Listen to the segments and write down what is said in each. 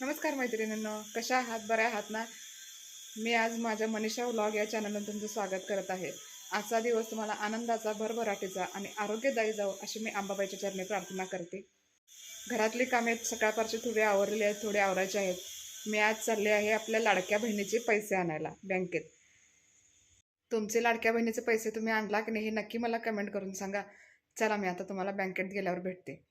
नमस्कार मैत्रिणींनो कशा आहात? बऱ्या आहात ना? मी आज माझ्या मनीषा व्लॉग या चॅनलवर तुमचं स्वागत करत आहे. आजचा दिवस तुम्हाला आनंदाचा भरभराटीचा आणि आरोग्यदायी जाऊ अशी मी आंबाबाईच्या चरणी प्रार्थना करते. घरातली कामे सकाळपारची थोडी आवरलेली आहेत थोडी आवरायची आहेत. मी आज चालले आहे आपल्या लाडक्या बहिणीचे पैसे आणायला बँकेत. तुमचे लाडक्या बहिणीचे पैसे तुम्ही आणला की नाही हे नक्की मला कमेंट करून सांगा. चला मी आता तुम्हाला बँकेत गेल्यावर भेटते.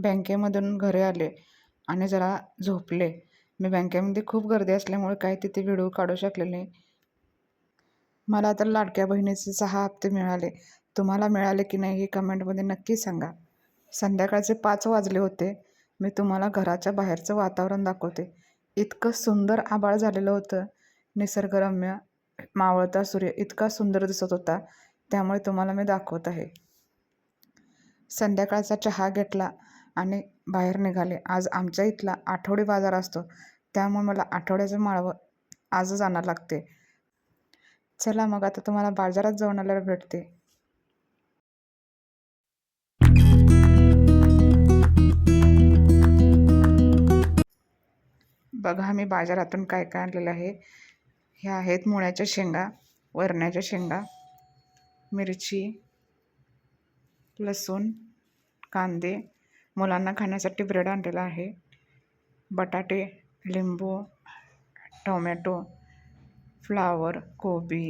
बँकेमधून घरी आले आणि जरा झोपले. मी बँकेमध्ये खूप गर्दी असल्यामुळे काही तिथे व्हिडिओ काढू शकले नाही. मला तर लाडक्या बहिणीचे सहा हप्ते मिळाले. तुम्हाला मिळाले की नाही हे कमेंटमध्ये नक्की सांगा. संध्याकाळचे पाच वाजले होते. मी तुम्हाला घराच्या बाहेरचं वातावरण दाखवते. इतकं सुंदर आबाळ झालेलं होतं. निसर्गरम्य मावळता सूर्य इतका सुंदर दिसत होता. त्यामुळे तुम्हाला मी दाखवत आहे. संध्याकाळचा चहा घेतला. आणि बाहेर निघाले. आज आमच्या इथला आठवडी बाजार असतो. त्यामुळे मला आठवड्याचं माळवं आजच आणायला लागते. चला मग आता तुम्हाला बाजारात जाऊन आल्यावर भेटते. बघा मी बाजारातून काय काय आणलेलं आहे. ह्या आहेत मुळ्याच्या शेंगा वरण्याच्या शेंगा मिरची लसूण कांदे मुलांना खाण्यासाठी ब्रेड आणलेला आहे. बटाटे लिंबू टोमॅटो फ्लावर कोबी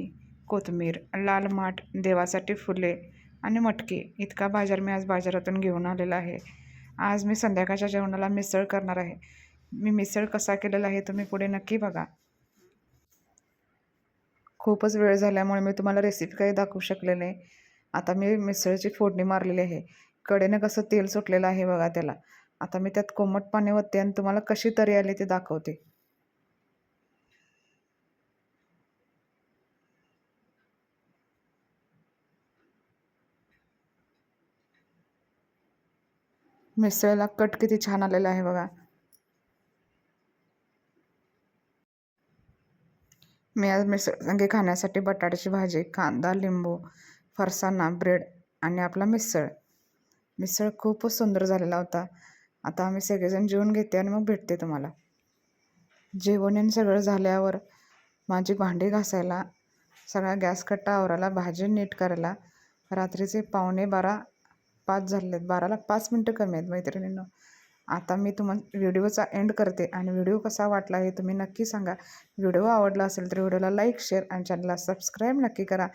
कोथमीर लाल माठ देवासाठी फुले आणि मटकी इतका बाजार मी आज बाजारातून घेऊन आलेला आहे. आज मी संध्याकाळच्या जेवणाला मिसळ करणार आहे. मी मिसळ कसा केलेला आहे तुम्ही पुढे नक्की बघा. खूपच वेळ झाल्यामुळे मी तुम्हाला रेसिपी काही दाखवू शकले नाही. आता मी मिसळची फोडणी मारलेली आहे. कडेनं कसं तेल सुटलेलं आहे बघा त्याला. आता मी त्यात कोमट पाणी ओतते आणि तुम्हाला कशी तरी आली ते दाखवते. मिसळला कट किती छान आलेला आहे बघा. मी आज मिसळ संगे खाण्यासाठी बटाट्याची भाजी कांदा लिंबू फरसाणा ब्रेड आणि आपला मिसळ. मिसळ खूपच सुंदर झालेला होता. आता आम्ही सगळेजण जेवून घेते आणि मग भेटते तुम्हाला. जेवण आणि सगळं झाल्यावर माझी भांडी घासायला सगळा गॅस कट्टा आवरायला भाजी नीट करायला रात्रीचे पावणे बारा पाच झाले आहेत बाराला पाच मिनटं कमी आहेत मैत्रिणींनो. आता मी तुम्हाला व्हिडिओचा एंड करते आणि व्हिडिओ कसा वाटला हे तुम्ही नक्की सांगा. व्हिडिओ आवडला असेल तर व्हिडिओला लाईक शेअर आणि चॅनलला सबस्क्राईब नक्की करा.